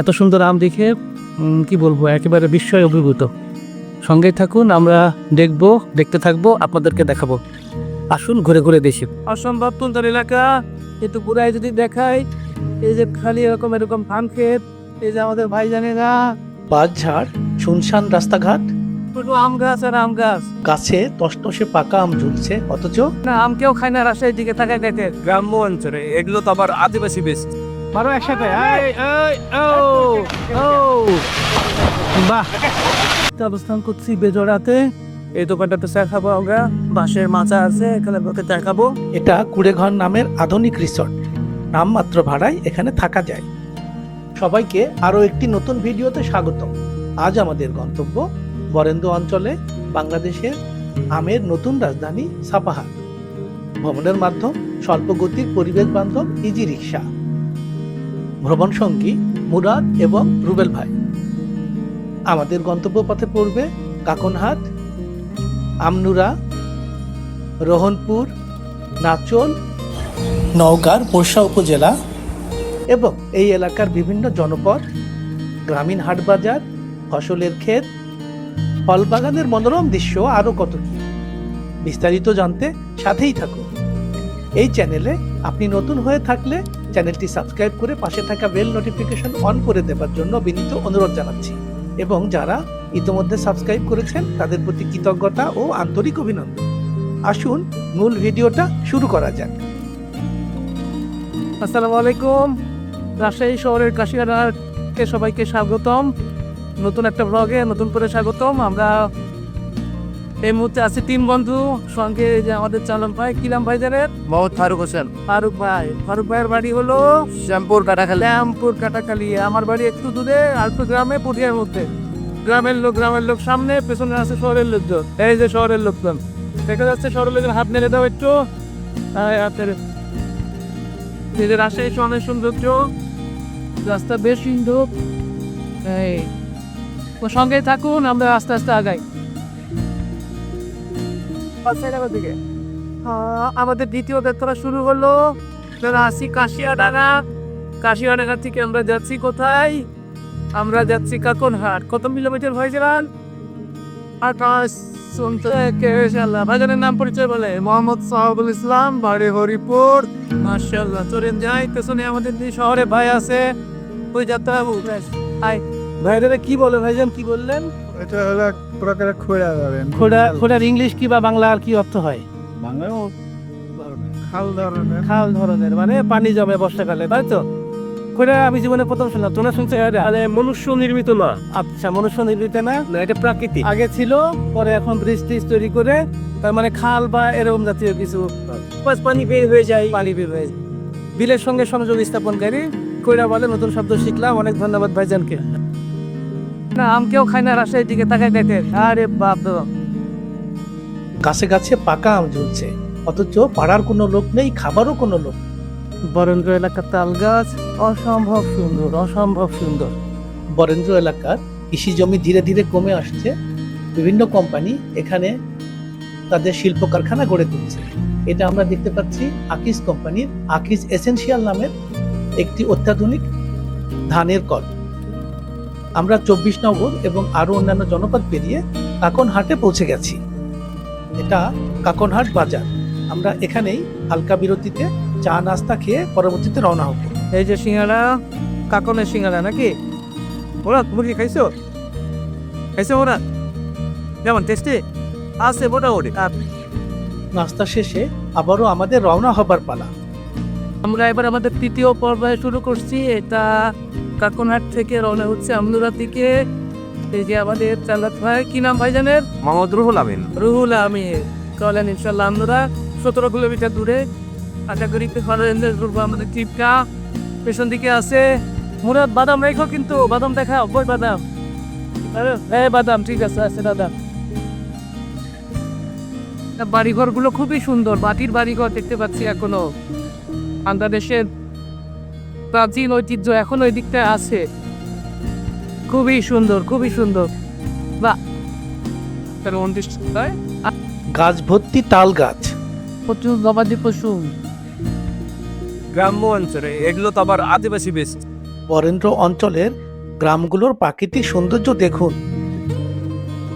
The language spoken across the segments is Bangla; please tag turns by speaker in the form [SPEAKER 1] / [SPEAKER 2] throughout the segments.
[SPEAKER 1] এত সুন্দর আম দেখে কি বলব একেবারে বিস্ময় অভিভূত। সঙ্গে থাকুন আমরা দেখব দেখতে থাকব আপনাদেরকে দেখাবো। আসুন ঘুরে ঘুরে দেখি। অসম্ভব সুন্দর এলাকা। একটু ঘুরাই যদি দেখাই এই যে খালি এরকম এরকম ধান ক্ষেত এই যে আমাদের ভাইজানেরা।
[SPEAKER 2] বাঁশঝাড় শুনশান রাস্তাঘাট।
[SPEAKER 1] শুধু আম গাছ আর আম গাছ।
[SPEAKER 2] গাছে টসটসে পাকা আম ঝুলছে অথচ
[SPEAKER 1] না আম কেউ খায় না রাজশাহীর দিকে তাকায় দেখে গ্রাম্য অঞ্চলে এগুলো তো আবার আদিবাসী বেশ মারো একসাথে। বাহ। অবস্থান করছি বেজোড়াতে। এই দোকানটাতে চা খাব আমরা। বাঁশের মাচা আছে এখানে বসে চা খাব।
[SPEAKER 2] এটা কুড়েঘর নামের আধুনিক রিসর্ট। নামমাত্র ভাড়ায় এখানে থাকা যায়। সবাইকে আরও একটি নতুন ভিডিওতে স্বাগত আজ আমাদের গন্তব্য বরেন্দ্র অঞ্চলে বাংলাদেশের আমের নতুন রাজধানী সাপাহার। ভ্রমণের মাধ্যম স্বল্প গতির পরিবেশ বান্ধব ইজি রিক্সা। ভ্রমণ সঙ্গী মুরাদ এবং রুবেল ভাই। আমাদের গন্তব্য পথে পড়বে কাকনহাট, আমনুরা, রোহনপুর, নাচল, নওগাঁর পোরশা উপজেলা এবং এই এলাকার বিভিন্ন জনপদ, গ্রামীণ হাট বাজার, ফসলের ক্ষেত ফল বাগানের মনোরম দৃশ্য আরও কত কি। বিস্তারিত জানতে সাথেই থাকুন। এই চ্যানেলে আপনি নতুন হয়ে থাকলে চ্যানেলটি সাবস্ক্রাইব করে পাশে থাকা বেল নোটিফিকেশন অন করে দেওয়ার জন্য বিনীত অনুরোধ জানাচ্ছি। এবং যারা ইতোমধ্যে সাবস্ক্রাইব করেছেন, তাদের প্রতি কৃতজ্ঞতা ও আন্তরিক অভিনন্দন। আসুন মূল ভিডিওটা শুরু করা যাক।
[SPEAKER 1] আসসালামু আলাইকুম। রাজশাহী শহরের কাশিয়ারাকে সবাইকে স্বাগতম। নতুন একটা ব্লগে নতুন করে স্বাগতম। আমরা এই মুহূর্তে আছে তিন বন্ধু সঙ্গে যে আমাদের চালন ভাই কিলাম ভাই জানেন?
[SPEAKER 3] মোহাম্মদ ফারুক হোসেন।
[SPEAKER 1] ফারুক ভাই। ফারুক ভাইয়ের বাড়ি হলো
[SPEAKER 3] শ্যামপুর কাটাখালি।
[SPEAKER 1] শ্যামপুর কাটাখালি। আমার বাড়ি একটু দূরে আলটু গ্রামে পুঠিয়ার মধ্যে। গ্রামের লোক গ্রামের লোক সামনে পেছনে আছে শহরের লোকজন। এই যে শহরের লোকজন। দেখা যাচ্ছে শহরের লোকজন হাত নেড়ে দাও একটু। এই যে রাজশাহী অনেক সৌন্দর্য রাস্তা বেশ সুন্দর। এই। সঙ্গে থাকুন আমরা আস্তে আস্তে আগাই। পাঁচশো দিকে। আমাদের দ্বিতীয় যাত্রা শুরু হলো। আসি কাশিয়াডাঙ্গা। কাশিয়াডাঙ্গা থেকে আমরা যাচ্ছি কোথায়? আমরা যাচ্ছি কাকনহাট। কত কিলোমিটার হয়েছিলাম আকাশ শুনতে কেশাল্লাহ ভাইজানের নাম পরিচয় বলে। মোহাম্মদ সাহাবুল ইসলাম, বাড়ি হরিপুর। মার্শাল্লাহ চলেন যাই। পেছনে আমাদের শহরে ভাই আছে, ওই যাত্রা হাই। ভাইরা কি বলে? ভাইজান কি বললেন?
[SPEAKER 3] এটা হলো এক প্রকারের খোঁড়া যাবেন
[SPEAKER 1] খোড়া খোড়ার ইংলিশ কি বা বাংলা আর কি অর্থ হয়?
[SPEAKER 3] খাল ধরনের।
[SPEAKER 1] খাল ধরনের মানে পানি জমে বর্ষাকালে তাই তো? খোড়া আমি জীবনে প্রথম শুনলাম তোমরা শুনছো এটা আরে মনুষ্য নির্মিত না। আচ্ছা মনুষ্য নির্মিত না? না এটা প্রাকৃতিক। আগে ছিল পরে এখন ব্রিজ টিজ তৈরি করে তার মানে খাল বা এরকম জাতীয় কিছু। বাস পানি বের হয়ে যায়। পানি বের হয়ে যায়। বিলের সঙ্গে সংযোগ স্থাপনকারী কইরা বলে নতুন শব্দ শিখলাম। অনেক ধন্যবাদ ভাইজানকে। না আম কেউ খায় না রাজশাহীর দিকে তাকায় দেখে আরে বাপ
[SPEAKER 2] গাছে গাছে পাকা আম ঝুলছে অথচ পাড়ার কোনো লোক নেই খাবারও কোনো লোক
[SPEAKER 1] বরেন্দ্র এলাকার তাল গাছ অসম্ভব সুন্দর অসম্ভব সুন্দর।
[SPEAKER 2] বরেন্দ্র এলাকার কৃষি জমি ধীরে ধীরে কমে আসছে। বিভিন্ন কোম্পানি এখানে তাদের শিল্প কারখানা গড়ে তুলছে। এটা আমরা দেখতে পাচ্ছি আকিস কোম্পানির আকিস এসেনশিয়াল নামের একটি অত্যাধুনিক ধানের কল। আমরা চব্বিশ নগর এবং আরও অন্যান্য জনপদ পেরিয়ে কাকনহাটে পৌঁছে গেছি। এটা কাকনহাট বাজার। আমরা এখানেই হালকা বিরতিতে চা নাস্তা খেয়ে পরবর্তীতে রওনা হব।
[SPEAKER 1] এই যে সিঙ্গারা কাকনের সিঙ্গারা নাকি? ওরা তুমি কি খাইছো? খাইছো ওরা? যেমন টেস্টি? আছে মোটামুটি। আর
[SPEAKER 2] নাস্তা শেষে আবারও আমাদের রওনা হবার পালা।
[SPEAKER 1] আমরা এবার আমাদের তৃতীয় পর্যায়ে শুরু করছি। এটা কাকনহাট থেকে রওনা হচ্ছে আমনুরা থেকে এই যে আমাদের চালাত ভাই কি নাম ভাই জানেন
[SPEAKER 3] মোহাম্মদ রুহুল আমিন।
[SPEAKER 1] রুহুল আমির চলেন ইনশাল্লাহ আমরা সতেরো কিলোমিটার দূরে। আশা করি আমাদের ট্রিপটা পেছন দিকে আছে মুরাদ বাদাম রেখো কিন্তু বাদাম দেখা বই বাদাম। আরে, হ্যাঁ বাদাম ঠিক আছে আছে দাদা বাড়িঘরগুলো খুবই সুন্দর মাটির বাড়িঘর দেখতে পাচ্ছি এখনও। বাংলাদেশের প্রাচীন ঐতিহ্য এখন ওই দিকটায় আছে। খুবই সুন্দর খুবই সুন্দর। বাহ! তার মন্দির তাই
[SPEAKER 2] গাছ ভর্তি তাল গাছ।
[SPEAKER 1] প্রচুর গবাদি পশু।
[SPEAKER 3] গ্রাম্য অঞ্চলে এগুলো তো আবার আদিবাসী বেশ
[SPEAKER 2] বরেন্দ্র অঞ্চলের গ্রামগুলোর প্রাকৃতিক সৌন্দর্য দেখুন।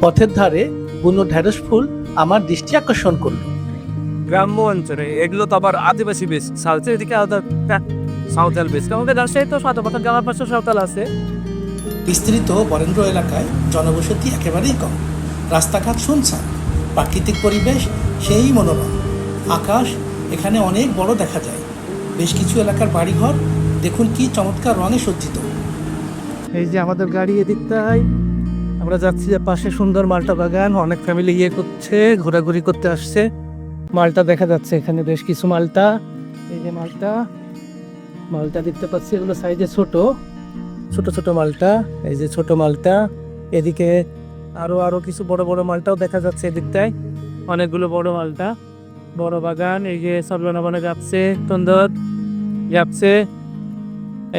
[SPEAKER 2] পথের ধারে বুনো ঢেঁড়স ফুল আমার দৃষ্টি আকর্ষণ করল।
[SPEAKER 4] গ্রাম্য অঞ্চলে এগুলো তো আবার আদিবাসী বেশ সাউথের দিকে আলাদা সাঁওতাল বেশ। আমাদের রাজশাহী তো শত পথ পাশে সাঁওতাল আছে।
[SPEAKER 2] বিস্তৃত বরেন্দ্র এলাকায় জনবসতি একেবারেই কম। রাস্তাঘাট শুনছান প্রাকৃতিক পরিবেশ সেই মনোরম। আকাশ এখানে অনেক বড় দেখা যায়। বেশ কিছু এলাকার বাড়িঘর দেখুন কি চমৎকার রঙে সজ্জিত।
[SPEAKER 4] এই যে আমাদের গাড়ি এদিকটাই আমরা যাচ্ছি যে পাশে সুন্দর মালটা বাগান অনেক ফ্যামিলি ইয়ে করছে ঘোরাঘুরি করতে আসছে। মালটা দেখা যাচ্ছে এখানে বেশ কিছু মালটা। এই যে মালটা। মালটা দেখতে পাচ্ছি, এগুলো সাইজে ছোট। ছোট ছোট মালটা, এই যে ছোট মালটা। এদিকে আরও আরও কিছু বড় বড় মালটাও দেখা যাচ্ছে এদিকটায় অনেকগুলো বড় মালটা। বড় বাগান, এই যে সব বনে যাচ্ছে সুন্দর যাচ্ছে।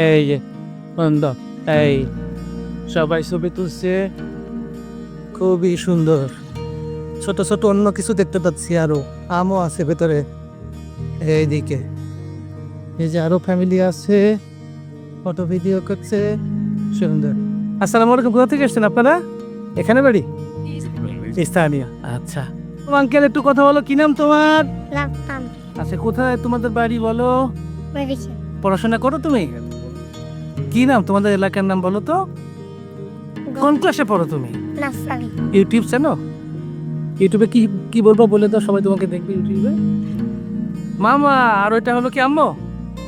[SPEAKER 4] এই যে সুন্দর এই সবাই ছবি তুলছে। খুবই সুন্দর। ছোট ছোট অন্য কিছু দেখতে পাচ্ছি আরও, আমও আছে ভেতরে। এইদিকে। এই যে আরও ফ্যামিলি আছে ফটো ভিডিও করছে। সুন্দর। আসসালামু আলাইকুম কোথা থেকে এসছেন আপনারা? এখানে বাড়ি? স্থানীয়। আচ্ছা। আঙ্কেল একটু কথা বলো কি নাম তোমার? আচ্ছা কোথায় তোমাদের বাড়ি বলো? পড়াশোনা করো তুমি? কি নাম তোমাদের এলাকার নাম বলো তো? কোন ক্লাসে পড়ো তুমি? ইউটিউব চ্যানেল ইউটিউবে কি কি বলব বলে তো সবাই তোমাকে দেখবে ইউটিউবে। মামা আর ওইটা হলো কি আম্মু?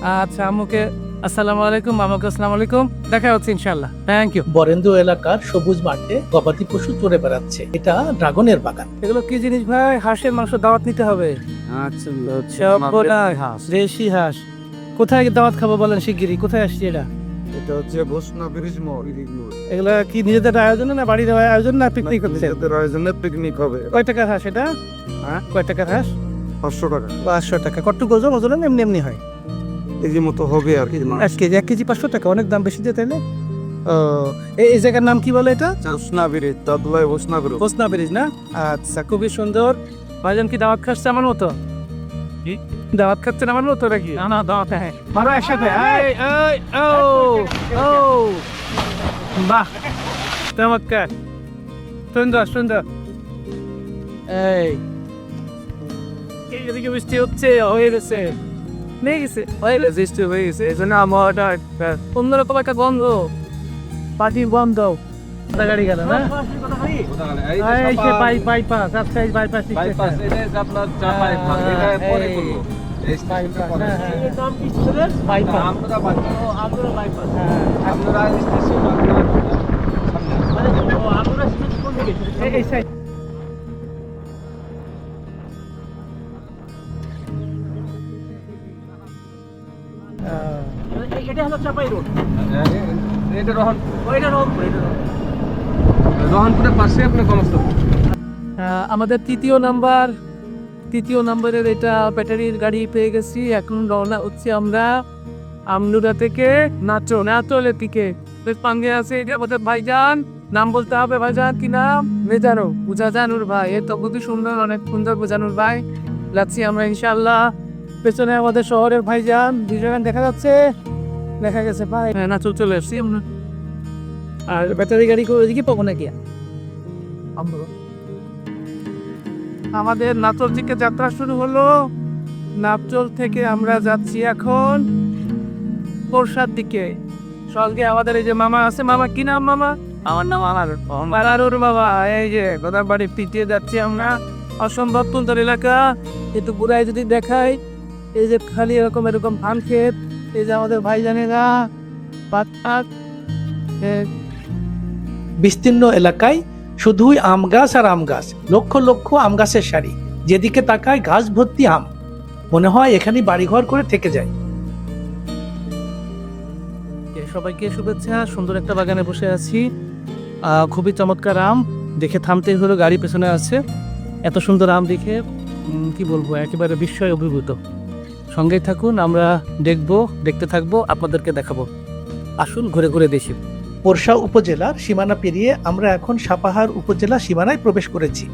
[SPEAKER 4] আচ্ছা আম্মুকে আসসালামু আলাইকুম মামাকে আসসালামু আলাইকুম। দেখা হচ্ছে ইনশাল্লাহ থ্যাংক ইউ
[SPEAKER 2] বরেন্দ্র এলাকার সবুজ মাঠে গবাদি পশু চড়ে বেড়াচ্ছে। এটা ড্রাগনের বাগান।
[SPEAKER 4] এগুলো কি জিনিস ভাই? হাঁসের মাংস দাওয়াত নিতে হবে।
[SPEAKER 5] আচ্ছা
[SPEAKER 4] হাঁস। দেশি হাঁস। কোথায় দাওয়াত খাব বলেন শিগগিরই? কোথায় আসছি এটা?
[SPEAKER 5] এটা হচ্ছে বসনা ব্রিজ
[SPEAKER 4] এগুলা কি নিজেদের আয়োজন না বাড়ির আয়োজন না পিকনিক হচ্ছে?
[SPEAKER 5] নিজেদের আয়োজনে পিকনিক হবে।
[SPEAKER 4] কয় টাকার হাঁস এটা?
[SPEAKER 5] হ্যাঁ?
[SPEAKER 4] কয় টাকার হাঁস?
[SPEAKER 5] পাঁচশো টাকা।
[SPEAKER 4] পাঁচশো টাকা। কট্টু ওজন ওজন এমনি এমনি হয়।
[SPEAKER 5] যে মতো হবে আর কি
[SPEAKER 4] এক কেজি এক কেজি পাঁচশো টাকা অনেক দাম বেশি দিয়ে তাইলে ও এই জায়গার নাম কি বলে এটা?
[SPEAKER 5] বসনা ব্রিজ তাদুলাই বসনা ব্রিজ।
[SPEAKER 4] হোসনা ব্রিজ না? আচ্ছা খুবই সুন্দর। ভাইজান কি দাওয়াত খাচ্ছে আমার মতো? দাওয়াত খাচ্ছেন আমার মতো নাকি? না না দাওয়াত হ্যাঁ মারো একসাথে। এই এই ও ও। বাহ চমৎকার। সুন্দর সুন্দর। এই এই এদিকে বৃষ্টি হচ্ছে হয়ে গেছে। নিয়ে গেছে হয়ে গেছে বৃষ্টি হয়ে গেছে এই জন্য আবহাওয়াটা অন্যরকম একটা গন্ধ। পার্টির গন্ধ। গাড়ি গেল না? এই সে বাই বাইপাস এই বাইপাস বাইপাস বাইপাস ও আমরা বাইপাস মানে ও আমরা কোন দিকে? এই এই সাইড এটা
[SPEAKER 5] রহন
[SPEAKER 4] ওইটা রংপুর এটা
[SPEAKER 5] রহনপুরের পাশে আপনার
[SPEAKER 4] আহ, আমাদের তৃতীয় নাম্বার তৃতীয় নাম্বারের এটা ব্যাটারির গাড়ি পেয়ে গেছি। এখন রওনা হচ্ছে আমরা আমনুরা থেকে নাচো নাচলের দিকে বেশ পাঙ্গে আছে এটা আমাদের ভাইজান। নাম বলতে হবে ভাইজান কি নাম? মেজানো বুঝাজানুর ভাই। এ তো খুবই সুন্দর অনেক সুন্দর বুঝানুর ভাই। যাচ্ছি আমরা ইনশাল্লাহ পেছনে আমাদের শহরের ভাইজান। দুজন দেখা যাচ্ছে। দেখা গেছে ভাই হ্যাঁ নাচল চলে এসছি আমরা। আর ব্যাটারি গাড়ি করে ওইদিকে পাবো নাকি? আমাদের নাচল থেকে যাত্রা শুরু হলো। নাচল থেকে আমরা যাচ্ছি এখন বর্ষার দিকে। সঙ্গে আমাদের এই যে মামা আছে মামা কি নাম মামা? আমার নাম আমার আলারুর বাবা এই যে গোদাম বাড়ি পিটিয়ে যাচ্ছি আমরা। অসম্ভব সুন্দর এলাকা। একটু ঘুরাই যদি দেখাই এই যে খালি এরকম এরকম ধান ক্ষেত এই যে আমাদের পাট পাট
[SPEAKER 2] বিস্তীর্ণ এলাকায় শুধুই আম গাছ আর আম গাছ, লক্ষ লক্ষ আম গাছের সারি, যেদিকে তাকায় গাছ ভর্তি আম। মনে হয় এখানে বাড়িঘর করে থেকে যায়।
[SPEAKER 4] সবাইকে শুভেচ্ছা, সুন্দর একটা বাগানে বসে আছি। খুবই চমৎকার আম, দেখে থামতেই হলো, গাড়ি পেছনে আছে। এত সুন্দর আম দেখে কি বলব, একেবারে বিস্ময় অভিভূত। সঙ্গেই থাকুন আমরা দেখব দেখতে থাকব আপনাদেরকে দেখাবো। আসুন ঘুরে ঘুরে দেখি।
[SPEAKER 2] পোরশা উপজেলার সীমানা পেরিয়ে আমরা এখন সাপাহার উপজেলা সীমানায় প্রবেশ করেছি।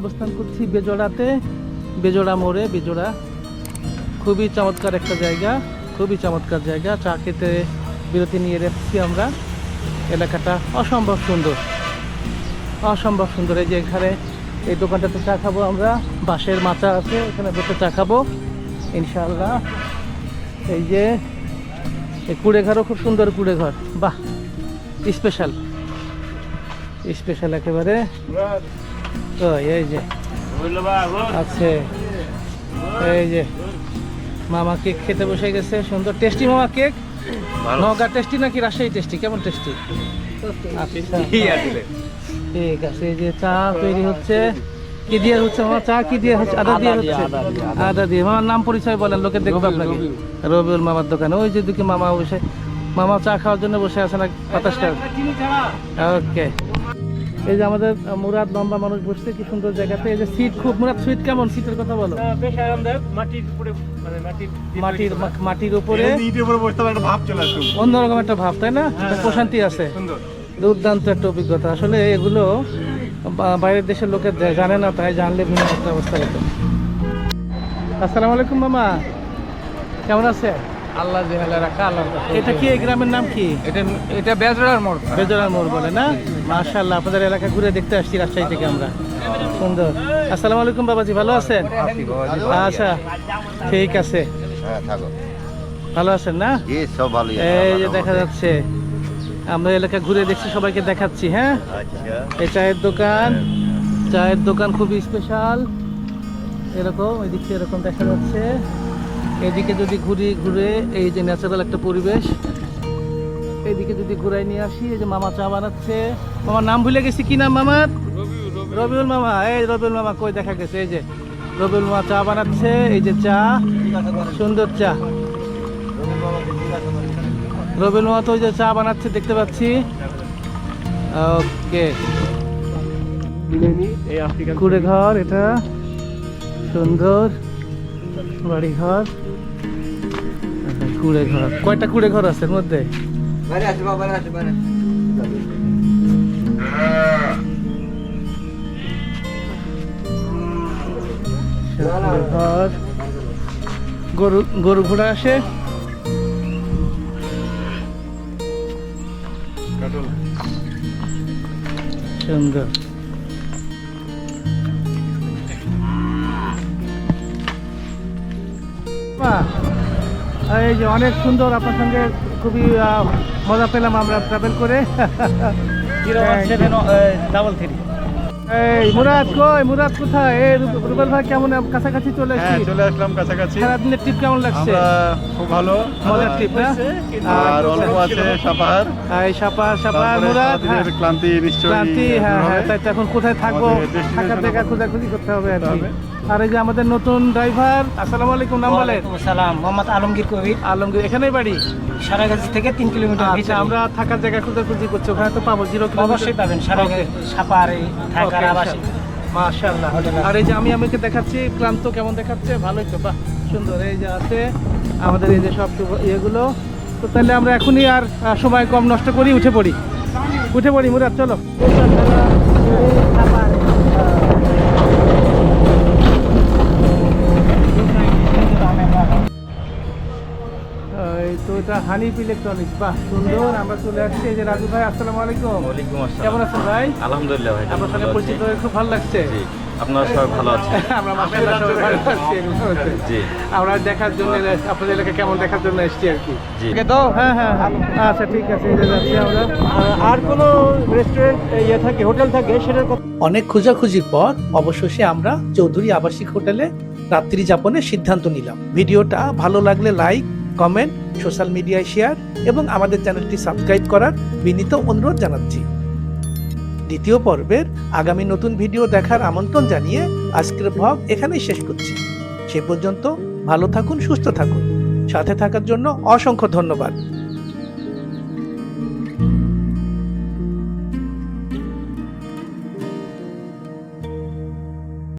[SPEAKER 4] অবস্থান করছি বেজোড়াতে বেজোড়া মোড়ে বেজোড়া। খুবই চমৎকার একটা জায়গা খুবই চমৎকার জায়গা। চা খেতে বিরতি নিয়ে রেখেছি আমরা। এলাকাটা অসম্ভব সুন্দর। অসম্ভব সুন্দর। এই যে এখানে এই দোকানটাতে চা খাব আমরা। বাঁশের মাচা আছে, এখানে বসে চা খাব। ইনশাল্লাহ এই যে কুড়ে ঘরও খুব সুন্দর কুড়ে ঘর বাহ স্পেশাল স্পেশাল একেবারে। তো এই যে। আছে। এই যে, মামা কেক খেতে বসে গেছে, সুন্দর। টেস্টি মামা কেক নগা টেস্টি নাকি রাজশাহী টেস্টি কেমন টেস্টি ঠিক আছে এই যে চা তৈরি হচ্ছে। কি দিয়ে হচ্ছে আমার চা কি দিয়ে হচ্ছে? আদা দিয়ে হচ্ছে? আদা দিয়ে মামার নাম পরিচয় বলেন লোকে দেখবে আপনাকে। রবিউল। মামার দোকানে। ওই যে দিকে মামা বসে মামা চা খাওয়ার জন্য বসে আছে না বাতাস ওকে এই যে আমাদের মুরাদ লম্বা মানুষ বসছে কি সুন্দর জায়গাতে। এই যে সিট খুব। মুরাদ সিট কেমন? সিটের কথা বলো।
[SPEAKER 1] বেশ আরামদায়ক। মাটির উপরে মানে মাটির
[SPEAKER 4] মাটির মাটির উপরে।
[SPEAKER 5] ইটের উপরে বসতে একটা ভাব চলে আসবে
[SPEAKER 4] অন্যরকম একটা ভাব তাই না? একটা প্রশান্তি আছে
[SPEAKER 5] সুন্দর।
[SPEAKER 4] দুর্দান্ত একটা অভিজ্ঞতা। আসলে এগুলো বাইরের দেশের লোকে জানে না তাই জানলে ভিন্ন একটা অবস্থা হতো। আসসালামু আলাইকুম মামা। কেমন আছে
[SPEAKER 1] আল্লাহ জেহালে রাখা আল্লাহ
[SPEAKER 4] এটা কি এই গ্রামের নাম কি?
[SPEAKER 1] এটা এটা বেজরার মোড়।
[SPEAKER 4] বেজরার মোড় বলে না? মাশাআল্লাহ আপনাদের এলাকা ঘুরে দেখতে আসছি রাজশাহী থেকে আমরা। সুন্দর। আসসালামু আলাইকুম বাবাজি ভালো আছেন? আচ্ছা ঠিক আছে। ভালো আছেন না? এই যে দেখা যাচ্ছে আমরা এলাকা ঘুরে দেখছি সবাইকে দেখাচ্ছি হ্যাঁ? এই চায়ের দোকান চায়ের দোকান খুবই স্পেশাল এরকম ওই এদিকে এরকম দেখা যাচ্ছে। এদিকে যদি ঘুরি ঘুরে এই যে ন্যাচারাল একটা পরিবেশ এইদিকে যদি ঘুরাই নিয়ে আসি, এই যে মামা চা বানাচ্ছে। মামার নাম ভুলে গেছি, কি নাম মামার? রবিউল মামা, এই রবিউল মামা কই দেখা গেছে, এই যে রবিউল মামা চা বানাচ্ছে, এই যে চা, সুন্দর চা। রবিউল মামা তো ওই যে চা বানাচ্ছে, দেখতে পাচ্ছি। ওকে। কুড়ে ঘর এটা সুন্দর বাড়ি ঘর কুড়ে ঘর কয়টা কুড়ে ঘর আছে এর মধ্যে? ঘর গরু গরু ঘোড়া আসে? সুন্দর। বাহ, এই যে অনেক সুন্দর আপনার সঙ্গে খুবই মজা পেলাম আমরা ট্রাভেল করে।
[SPEAKER 1] ডাবল থ্রি
[SPEAKER 4] এই মুরাদ কই? মুরাদ কোথায়? এই রুবেল ভাই কেমন কাছাকাছি চলে
[SPEAKER 5] হ্যাঁ
[SPEAKER 4] এসেছি।
[SPEAKER 5] চলে আসলাম কাছাকাছি।
[SPEAKER 4] সারাদিনের ট্রিপ কেমন লাগছে?
[SPEAKER 5] খুব ভালো।
[SPEAKER 4] মজার ট্রিপ না
[SPEAKER 5] আর অল্প আছে সাপাহার।
[SPEAKER 4] এই সাপার সাপার
[SPEAKER 5] তারপরে
[SPEAKER 4] মুরাদ হ্যাঁ।
[SPEAKER 5] ক্লান্তি নিশ্চয়ই
[SPEAKER 4] ক্লান্তি হ্যাঁ হ্যাঁ তাই তো এখন কোথায় থাকব? থাকার জায়গা খোঁজাখুঁজি করতে হবে আর কি।
[SPEAKER 5] হবে।
[SPEAKER 4] আর এই যে আমাদের নতুন ড্রাইভার আসসালামু আলাইকুম নাম বলেন।
[SPEAKER 6] সালাম মোহাম্মদ আলমগীর কবির
[SPEAKER 4] আলমগীর এখানেই বাড়ি?
[SPEAKER 6] সারাগাছি থেকে তিন কিলোমিটার
[SPEAKER 4] আচ্ছা আমরা থাকার জায়গা খোঁজাখুঁজি করছি ওখানে তো পাবো জিরো
[SPEAKER 6] অবশ্যই পাবেন সারাগাছি সাপার থাকার আবাসিক।
[SPEAKER 4] মাশাআল্লাহ আর এই যে আমি আমাকে দেখাচ্ছি ক্লান্ত কেমন দেখাচ্ছে? ভালোই তো বাহ সুন্দর। এই যে আছে আমাদের এই যে সব ইয়েগুলো। তো তাহলে আমরা এখনই আর সময় কম নষ্ট করি উঠে পড়ি। উঠে পড়ি মুরাদ চলো। তো এটা হানিফ ইলেকট্রনিক্স। বাহ সুন্দর। আমরা চলে আসছি। এই যে রাজু ভাই আসসালামু আলাইকুম।
[SPEAKER 7] ওয়ালাইকুম আসসালাম।
[SPEAKER 4] কেমন আছেন ভাই?
[SPEAKER 7] আলহামদুলিল্লাহ ভাই
[SPEAKER 4] আপনার সঙ্গে পরিচিত হয়ে খুব ভালো লাগছে।
[SPEAKER 7] জি আপনারা সবাই ভালো আছেন।
[SPEAKER 4] আমরা মাসাল্লাহ সবাই ভালো আছি
[SPEAKER 7] জি।
[SPEAKER 4] আমরা দেখার জন্য আপনাদের এলাকা কেমন দেখার জন্য এসেছি আর কি।
[SPEAKER 7] জি।
[SPEAKER 4] তো হ্যাঁ হ্যাঁ আচ্ছা ঠিক আছে এই যে যাচ্ছি আমরা।
[SPEAKER 1] আর কোনো রেস্টুরেন্ট ইয়ে থাকে হোটেল থাকে সেটার কথা
[SPEAKER 4] অনেক খোঁজাখুঁজির পর অবশেষে আমরা চৌধুরী আবাসিক হোটেলে রাত্রি যাপনের সিদ্ধান্ত নিলাম। ভিডিওটা ভালো লাগলে লাইক কমেন্ট সোশ্যাল মিডিয়ায় শেয়ার এবং আমাদের চ্যানেলটি সাবস্ক্রাইব করার বিনীত অনুরোধ জানাচ্ছি। দ্বিতীয় পর্বের আগামী নতুন ভিডিও দেখার আমন্ত্রণ জানিয়ে আজকের ভ্লগ এখানেই শেষ করছি। সে পর্যন্ত ভালো থাকুন, সুস্থ থাকুন। সাথে থাকার জন্য অসংখ্য ধন্যবাদ।